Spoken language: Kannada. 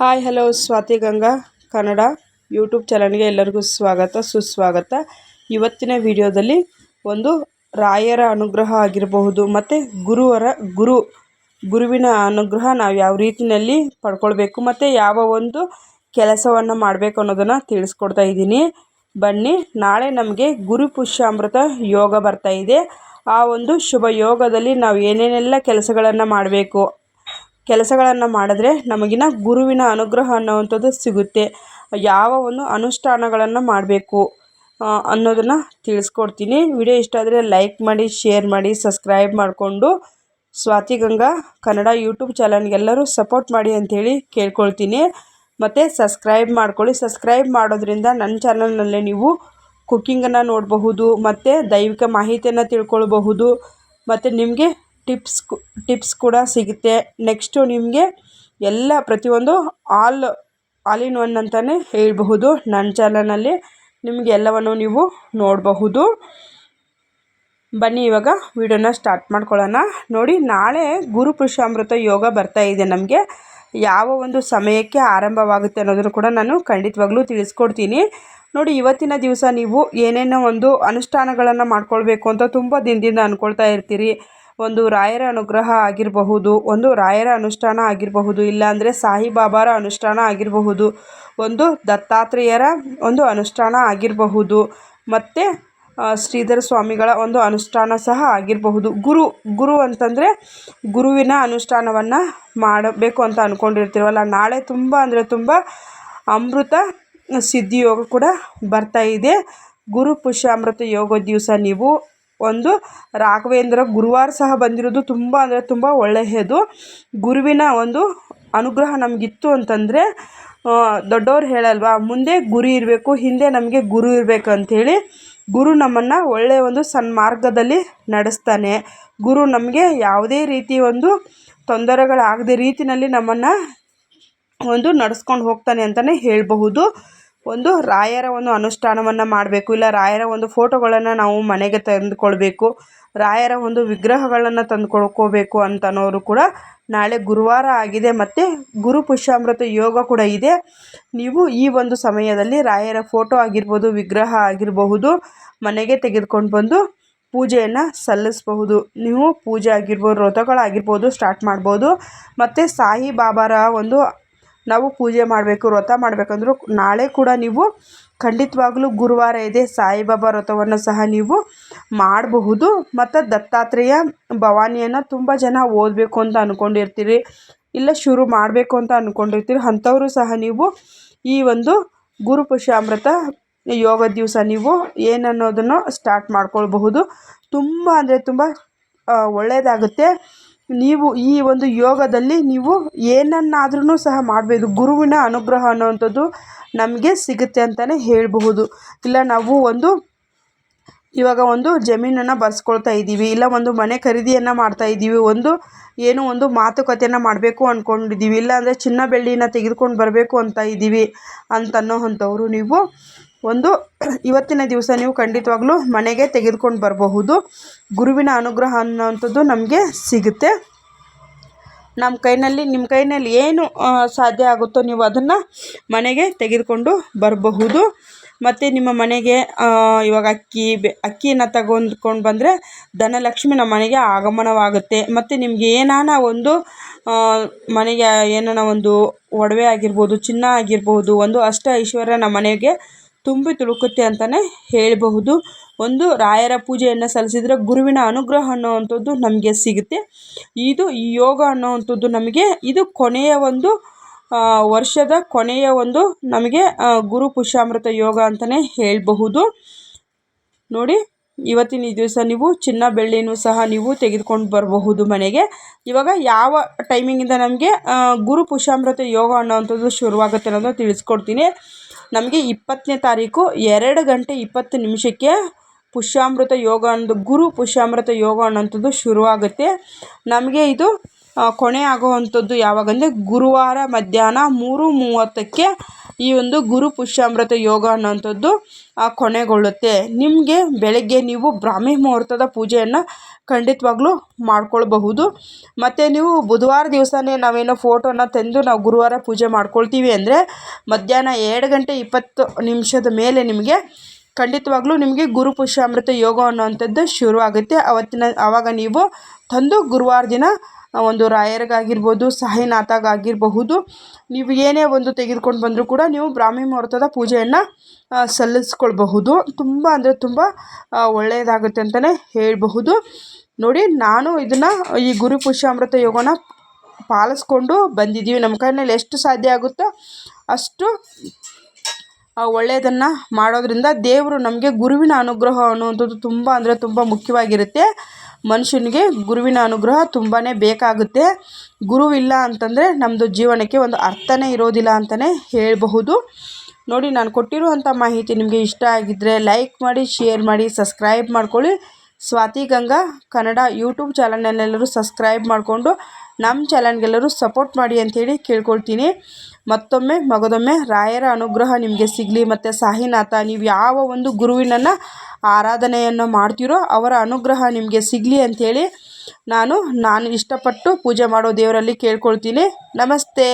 Hi hello Swathi Ganga Kannada YouTube ಚಾನಲ್ಗೆ ಎಲ್ಲರಿಗೂ ಸ್ವಾಗತ, ಸುಸ್ವಾಗತ. ಇವತ್ತಿನ ವಿಡಿಯೋದಲ್ಲಿ ಒಂದು ರಾಯರ ಅನುಗ್ರಹ ಆಗಿರಬಹುದು, ಮತ್ತು ಗುರುವರ ಗುರು, ಗುರುವಿನ ಅನುಗ್ರಹ ನಾವು ಯಾವ ರೀತಿಯಲ್ಲಿ ಪಡ್ಕೊಳ್ಬೇಕು, ಮತ್ತು ಯಾವ ಒಂದು ಕೆಲಸವನ್ನು ಮಾಡಬೇಕು ಅನ್ನೋದನ್ನು ತಿಳಿಸ್ಕೊಡ್ತಾ ಇದ್ದೀನಿ. ಬನ್ನಿ, ನಾಳೆ ನಮಗೆ ಗುರು ಪುಷ್ಯಾಮೃತ ಯೋಗ ಬರ್ತಾ ಇದೆ. ಆ ಒಂದು ಶುಭ ಯೋಗದಲ್ಲಿ ನಾವು ಏನೇನೆಲ್ಲ ಕೆಲಸಗಳನ್ನು ಮಾಡಬೇಕು ಕೆಲಸಗಳನ್ನು ಮಾಡಿದ್ರೆ ನಮಗಿನ ಗುರುವಿನ ಅನುಗ್ರಹ ಅನ್ನುವಂಥದ್ದು ಸಿಗುತ್ತೆ. ಯಾವ ಒಂದು ಅನುಷ್ಠಾನಗಳನ್ನು ಮಾಡಬೇಕು ಅನ್ನೋದನ್ನು ತಿಳಿಸ್ಕೊಡ್ತೀನಿ. ವಿಡಿಯೋ ಇಷ್ಟ ಆದರೆ ಲೈಕ್ ಮಾಡಿ, ಶೇರ್ ಮಾಡಿ, ಸಬ್ಸ್ಕ್ರೈಬ್ ಮಾಡಿಕೊಂಡು ಸ್ವಾತಿ ಗಂಗಾ ಕನ್ನಡ ಯೂಟ್ಯೂಬ್ ಚಾನಲ್ಗೆಲ್ಲರೂ ಸಪೋರ್ಟ್ ಮಾಡಿ ಅಂಥೇಳಿ ಕೇಳ್ಕೊಳ್ತೀನಿ. ಮತ್ತು ಸಬ್ಸ್ಕ್ರೈಬ್ ಮಾಡ್ಕೊಳ್ಳಿ. ಸಬ್ಸ್ಕ್ರೈಬ್ ಮಾಡೋದ್ರಿಂದ ನನ್ನ ಚಾನಲ್ನಲ್ಲೇ ನೀವು ಕುಕ್ಕಿಂಗನ್ನು ನೋಡಬಹುದು, ಮತ್ತು ದೈವಿಕ ಮಾಹಿತಿಯನ್ನು ತಿಳ್ಕೊಳ್ಬಹುದು, ಮತ್ತು ನಿಮಗೆ ಟಿಪ್ಸ್ ಟಿಪ್ಸ್ ಕೂಡ ಸಿಗುತ್ತೆ. ನೆಕ್ಸ್ಟು ನಿಮಗೆ ಎಲ್ಲ ಪ್ರತಿಯೊಂದು ಆಲ್ ಆಲ್ ಇನ್ ಒನ್ ಅಂತಲೇ ಹೇಳಬಹುದು ನನ್ನ ಚಾನಲ್ನಲ್ಲಿ ನಿಮಗೆ ಎಲ್ಲವನ್ನು ನೀವು ನೋಡಬಹುದು. ಬನ್ನಿ ಇವಾಗ ವಿಡಿಯೋನ ಸ್ಟಾರ್ಟ್ ಮಾಡ್ಕೊಳ್ಳೋಣ. ನೋಡಿ, ನಾಳೆ ಗುರು ಪುರುಷಾಮೃತ ಯೋಗ ಬರ್ತಾ ಇದೆ ನಮಗೆ. ಯಾವ ಒಂದು ಸಮಯಕ್ಕೆ ಆರಂಭವಾಗುತ್ತೆ ಅನ್ನೋದನ್ನು ಕೂಡ ನಾನು ಖಂಡಿತವಾಗ್ಲೂ ತಿಳಿಸ್ಕೊಡ್ತೀನಿ. ನೋಡಿ, ಇವತ್ತಿನ ದಿವಸ ನೀವು ಏನೇನೋ ಒಂದು ಅನುಷ್ಠಾನಗಳನ್ನು ಮಾಡ್ಕೊಳ್ಬೇಕು ಅಂತ ತುಂಬ ದಿನದಿಂದ ಅಂದ್ಕೊಳ್ತಾ ಇರ್ತೀರಿ. ಒಂದು ರಾಯರ ಅನುಗ್ರಹ ಆಗಿರಬಹುದು, ಒಂದು ರಾಯರ ಅನುಷ್ಠಾನ ಆಗಿರಬಹುದು, ಇಲ್ಲಾಂದರೆ ಸಾಯಿಬಾಬಾರ ಅನುಷ್ಠಾನ ಆಗಿರಬಹುದು, ಒಂದು ದತ್ತಾತ್ರೇಯರ ಒಂದು ಅನುಷ್ಠಾನ ಆಗಿರಬಹುದು, ಮತ್ತು ಶ್ರೀಧರ ಸ್ವಾಮಿಗಳ ಒಂದು ಅನುಷ್ಠಾನ ಸಹ ಆಗಿರಬಹುದು. ಗುರು ಗುರು ಅಂತಂದರೆ ಗುರುವಿನ ಅನುಷ್ಠಾನವನ್ನು ಮಾಡಬೇಕು ಅಂತ ಅಂದ್ಕೊಂಡಿರ್ತೀವಲ್ಲ ನಾಳೆ ತುಂಬ ಅಂದರೆ ತುಂಬ ಅಮೃತ ಸಿದ್ಧಿಯೋಗ ಕೂಡ ಬರ್ತಾ ಇದೆ. ಗುರು ಪುಷ್ಯಾಮೃತ ಯೋಗ ದಿವಸ ನೀವು ಒಂದು ರಾಘವೇಂದ್ರ ಗುರುವಾರ ಸಹ ಬಂದಿರೋದು ತುಂಬ ಅಂದರೆ ತುಂಬ ಒಳ್ಳೆಯದು. ಗುರುವಿನ ಒಂದು ಅನುಗ್ರಹ ನಮಗಿತ್ತು ಅಂತಂದರೆ ದೊಡ್ಡವ್ರು ಹೇಳಲ್ವಾ, ಮುಂದೆ ಗುರಿ ಇರಬೇಕು, ಹಿಂದೆ ನಮಗೆ ಗುರು ಇರಬೇಕು ಅಂಥೇಳಿ ಗುರು ನಮ್ಮನ್ನು ಒಳ್ಳೆಯ ಒಂದು ಸನ್ಮಾರ್ಗದಲ್ಲಿ ನಡೆಸ್ತಾನೆ. ಗುರು ನಮಗೆ ಯಾವುದೇ ರೀತಿ ಒಂದು ತೊಂದರೆಗಳಾಗದೆ ರೀತಿಯಲ್ಲಿ ನಮ್ಮನ್ನು ಒಂದು ನಡೆಸ್ಕೊಂಡು ಹೋಗ್ತಾನೆ ಅಂತಲೇ ಹೇಳಬಹುದು. ಒಂದು ರಾಯರ ಒಂದು ಅನುಷ್ಠಾನವನ್ನು ಮಾಡಬೇಕು, ಇಲ್ಲ ರಾಯರ ಒಂದು ಫೋಟೋಗಳನ್ನು ನಾವು ಮನೆಗೆ ತಂದುಕೊಳ್ಬೇಕು, ರಾಯರ ಒಂದು ವಿಗ್ರಹಗಳನ್ನು ತಂದುಕೊಳ್ಕೋಬೇಕು ಅಂತನೋರು ಕೂಡ ನಾಳೆ ಗುರುವಾರ ಆಗಿದೆ ಮತ್ತು ಗುರು ಪುಷ್ಯಾಮೃತ ಯೋಗ ಕೂಡ ಇದೆ. ನೀವು ಈ ಒಂದು ಸಮಯದಲ್ಲಿ ರಾಯರ ಫೋಟೋ ಆಗಿರ್ಬೋದು, ವಿಗ್ರಹ ಆಗಿರಬಹುದು, ಮನೆಗೆ ತೆಗೆದುಕೊಂಡು ಬಂದು ಪೂಜೆಯನ್ನು ಸಲ್ಲಿಸಬಹುದು. ನೀವು ಪೂಜೆ ಆಗಿರ್ಬೋದು, ವ್ರತಗಳಾಗಿರ್ಬೋದು ಸ್ಟಾರ್ಟ್ ಮಾಡ್ಬೋದು. ಮತ್ತು ಸಾಯಿಬಾಬಾರ ಒಂದು ನಾವು ಪೂಜೆ ಮಾಡಬೇಕು, ವ್ರತ ಮಾಡಬೇಕಂದ್ರೂ ನಾಳೆ ಕೂಡ ನೀವು ಖಂಡಿತವಾಗ್ಲೂ ಗುರುವಾರ ಇದೆ, ಸಾಯಿಬಾಬಾ ವ್ರತವನ್ನು ಸಹ ನೀವು ಮಾಡಬಹುದು. ಮತ್ತು ದತ್ತಾತ್ರೇಯ ಭವಾನಿಯನ್ನು ತುಂಬ ಜನ ಓದಬೇಕು ಅಂತ ಅಂದ್ಕೊಂಡಿರ್ತೀರಿ ಇಲ್ಲ ಶುರು ಮಾಡಬೇಕು ಅಂತ ಅಂದ್ಕೊಂಡಿರ್ತೀರಿ ಅಂಥವರು ಸಹ ನೀವು ಈ ಒಂದು ಗುರು ಪುಷ್ಯಾಮೃತ ಯೋಗ ದಿವಸ ನೀವು ಏನನ್ನೋದನ್ನು ಸ್ಟಾರ್ಟ್ ಮಾಡ್ಕೊಳ್ಬಹುದು. ತುಂಬ ಅಂದರೆ ತುಂಬ ಒಳ್ಳೆಯದಾಗುತ್ತೆ ನೀವು ಈ ಒಂದು ಯೋಗದಲ್ಲಿ ನೀವು ಏನನ್ನಾದ್ರೂ ಸಹ ಮಾಡ್ಬೋದು. ಗುರುವಿನ ಅನುಗ್ರಹ ಅನ್ನುವಂಥದ್ದು ನಮಗೆ ಸಿಗುತ್ತೆ ಅಂತಲೇ ಹೇಳಬಹುದು. ಇಲ್ಲ, ನಾವು ಒಂದು ಇವಾಗ ಒಂದು ಜಮೀನನ್ನು ಬರ್ಸ್ಕೊಳ್ತಾ ಇದ್ದೀವಿ. ಇಲ್ಲ, ಒಂದು ಮನೆ ಖರೀದಿಯನ್ನು ಮಾಡ್ತಾ ಇದ್ದೀವಿ. ಒಂದು ಏನೋ ಒಂದು ಮಾತುಕತೆಯನ್ನು ಮಾಡಬೇಕು ಅಂದ್ಕೊಂಡಿದ್ದೀವಿ ಇಲ್ಲಾಂದರೆ ಚಿನ್ನ ಬೆಳ್ಳಿನ ತೆಗೆದುಕೊಂಡು ಬರಬೇಕು ಅಂತ ಇದ್ದೀವಿ ಅಂತನ್ನೋ ಅಂಥವ್ರು ನೀವು ಒಂದು, ಇವತ್ತಿನ ದಿವಸ ನೀವು ಖಂಡಿತವಾಗ್ಲೂ ಮನೆಗೆ ತೆಗೆದುಕೊಂಡು ಬರಬಹುದು. ಗುರುವಿನ ಅನುಗ್ರಹ ಅನ್ನೋವಂಥದ್ದು ನಮಗೆ ಸಿಗುತ್ತೆ. ನಮ್ಮ ಕೈನಲ್ಲಿ ನಿಮ್ಮ ಕೈನಲ್ಲಿ ಏನು ಸಾಧ್ಯ ಆಗುತ್ತೋ ನೀವು ಅದನ್ನು ಮನೆಗೆ ತೆಗೆದುಕೊಂಡು ಬರಬಹುದು. ಮತ್ತು ನಿಮ್ಮ ಮನೆಗೆ ಇವಾಗ ಅಕ್ಕಿ, ಬೆ, ಅಕ್ಕಿಯನ್ನು ತಗೊಂಡ್ಕೊಂಡು ಬಂದರೆ ಧನಲಕ್ಷ್ಮಿ ನಮ್ಮ ಮನೆಗೆ ಆಗಮನವಾಗುತ್ತೆ. ಮತ್ತು ನಿಮಗೆ ಏನಾನ ಒಂದು ಮನೆಗೆ ಏನಾನ ಒಂದು ಒಡವೆ ಆಗಿರ್ಬೋದು, ಚಿನ್ನ ಆಗಿರ್ಬೋದು, ಒಂದು ಅಷ್ಟ ಐಶ್ವರ್ಯ ನಮ್ಮ ಮನೆಗೆ ತುಂಬಿ ತುಳುಕುತ್ತೆ ಅಂತಲೇ ಹೇಳಬಹುದು. ಒಂದು ರಾಯರ ಪೂಜೆಯನ್ನು ಸಲ್ಲಿಸಿದರೆ ಗುರುವಿನ ಅನುಗ್ರಹ ಅನ್ನೋವಂಥದ್ದು ನಮಗೆ ಸಿಗುತ್ತೆ. ಇದು ಈ ಯೋಗ ಅನ್ನೋವಂಥದ್ದು ನಮಗೆ, ಇದು ಕೊನೆಯ ಒಂದು ವರ್ಷದ ಕೊನೆಯ ಒಂದು ನಮಗೆ ಗುರು ಪುಷ್ಯಾಮೃತ ಯೋಗ ಅಂತಲೇ ಹೇಳಬಹುದು. ನೋಡಿ, ಇವತ್ತಿನ ದಿವಸ ನೀವು ಚಿನ್ನ ಬೆಳ್ಳಿನೂ ಸಹ ನೀವು ತೆಗೆದುಕೊಂಡು ಬರಬಹುದು ಮನೆಗೆ. ಇವಾಗ ಯಾವ ಟೈಮಿಂಗಿಂದ ನಮಗೆ ಗುರು ಪುಷ್ಯಾಮೃತ ಯೋಗ ಅನ್ನೋವಂಥದ್ದು ಶುರುವಾಗುತ್ತೆ ಅನ್ನೋದನ್ನು ತಿಳಿಸ್ಕೊಡ್ತೀನಿ. ನಮಗೆ ಇಪ್ಪತ್ತನೇ ತಾರೀಕು ಎರಡು ಗಂಟೆ ಇಪ್ಪತ್ತು ನಿಮಿಷಕ್ಕೆ ಪುಷ್ಯಾಮೃತ ಯೋಗ ಅನ್ನೋದು, ಗುರು ಪುಷ್ಯಾಮೃತ ಯೋಗ ಅನ್ನೋಂಥದ್ದು ಶುರುವಾಗುತ್ತೆ. ನಮಗೆ ಇದು ಕೊನೆ ಆಗುವಂಥದ್ದು ಯಾವಾಗಂದರೆ ಗುರುವಾರ ಮಧ್ಯಾಹ್ನ ಮೂರು ಮೂವತ್ತಕ್ಕೆ ಈ ಒಂದು ಗುರು ಪುಷ್ಯಾಮೃತ ಯೋಗ ಅನ್ನೋವಂಥದ್ದು ಕೊನೆಗೊಳ್ಳುತ್ತೆ. ನಿಮಗೆ ಬೆಳಗ್ಗೆ ನೀವು ಬ್ರಾಹ್ಮಿ ಮುಹೂರ್ತದ ಪೂಜೆಯನ್ನು ಖಂಡಿತವಾಗ್ಲೂ ಮಾಡ್ಕೊಳ್ಬಹುದು. ಮತ್ತು ನೀವು ಬುಧವಾರ ದಿವಸನೇ ನಾವೇನೋ ಫೋಟೋನ ತಂದು ನಾವು ಗುರುವಾರ ಪೂಜೆ ಮಾಡ್ಕೊಳ್ತೀವಿ ಅಂದರೆ, ಮಧ್ಯಾಹ್ನ ಎರಡು ಗಂಟೆ ಇಪ್ಪತ್ತು ನಿಮಿಷದ ಮೇಲೆ ನಿಮಗೆ ಖಂಡಿತವಾಗ್ಲೂ ನಿಮಗೆ ಗುರು ಪುಷ್ಯಾಮೃತ ಯೋಗ ಅನ್ನೋವಂಥದ್ದು ಶುರುವಾಗುತ್ತೆ. ಅವತ್ತಿನ, ಆವಾಗ ನೀವು ತಂದು ಗುರುವಾರ ದಿನ ಒಂದು ರಾಯರಿಗಾಗಿರ್ಬೋದು, ಸಾಯಿನಾಥಗಾಗಿರಬಹುದು, ನೀವು ಏನೇ ಒಂದು ತೆಗೆದುಕೊಂಡು ಬಂದರೂ ಕೂಡ ನೀವು ಬ್ರಾಹ್ಮಿ ಮುಹೂರ್ತದ ಪೂಜೆಯನ್ನು ಸಲ್ಲಿಸ್ಕೊಳ್ಬಹುದು. ತುಂಬ ಅಂದರೆ ತುಂಬ ಒಳ್ಳೆಯದಾಗುತ್ತೆ ಅಂತಲೇ ಹೇಳಬಹುದು. ನೋಡಿ, ನಾನು ಇದನ್ನು ಈ ಗುರು ಪುಷ್ಯಾಮೃತ ಯೋಗನ ಪಾಲಿಸ್ಕೊಂಡು ಬಂದಿದ್ದೀವಿ. ನಮ್ಮ ಕೈನಲ್ಲಿ ಎಷ್ಟು ಸಾಧ್ಯ ಆಗುತ್ತೋ ಅಷ್ಟು ಒಳ್ಳೆಯದನ್ನು ಮಾಡೋದ್ರಿಂದ ದೇವರು ನಮಗೆ ಗುರುವಿನ ಅನುಗ್ರಹ ಅನ್ನುವಂಥದ್ದು ತುಂಬ ಅಂದರೆ ತುಂಬ ಮುಖ್ಯವಾಗಿರುತ್ತೆ. ಮನುಷ್ಯನಿಗೆ ಗುರುವಿನ ಅನುಗ್ರಹ ತುಂಬಾ ಬೇಕಾಗುತ್ತೆ. ಗುರುವಿಲ್ಲ ಅಂತಂದರೆ ನಮ್ಮದು ಜೀವನಕ್ಕೆ ಒಂದು ಅರ್ಥನೇ ಇರೋದಿಲ್ಲ ಅಂತಲೇ ಹೇಳಬಹುದು. ನೋಡಿ, ನಾನು ಕೊಟ್ಟಿರುವಂಥ ಮಾಹಿತಿ ನಿಮಗೆ ಇಷ್ಟ ಆಗಿದ್ದರೆ ಲೈಕ್ ಮಾಡಿ, ಶೇರ್ ಮಾಡಿ, ಸಬ್ಸ್ಕ್ರೈಬ್ ಮಾಡ್ಕೊಳ್ಳಿ. ಸ್ವಾತಿ ಗಂಗಾ, ಕನ್ನಡ ಯೂಟ್ಯೂಬ್ ಚಾನಲ್ನೆಲ್ಲರೂ ಸಬ್ಸ್ಕ್ರೈಬ್ ಮಾಡಿಕೊಂಡು ನಮ್ಮ ಚಾನಲ್ಗೆಲ್ಲರೂ ಸಪೋರ್ಟ್ ಮಾಡಿ ಅಂಥೇಳಿ ಕೇಳ್ಕೊಳ್ತೀನಿ. ಮತ್ತೊಮ್ಮೆ ಮಗದೊಮ್ಮೆ ರಾಯರ ಅನುಗ್ರಹ ನಿಮಗೆ ಸಿಗಲಿ. ಮತ್ತು ಸಾಹಿನಾಥ ನೀವು ಯಾವ ಒಂದು ಗುರುವಿನನ್ನು ಆರಾಧನೆಯನ್ನು ಮಾಡ್ತೀರೋ ಅವರ ಅನುಗ್ರಹ ನಿಮಗೆ ಸಿಗಲಿ ಅಂಥೇಳಿ ನಾನು ನಾನು ಇಷ್ಟಪಟ್ಟು ಪೂಜೆ ಮಾಡೋ ದೇವರಲ್ಲಿ ಕೇಳ್ಕೊಳ್ತೀನಿ. ನಮಸ್ತೆ.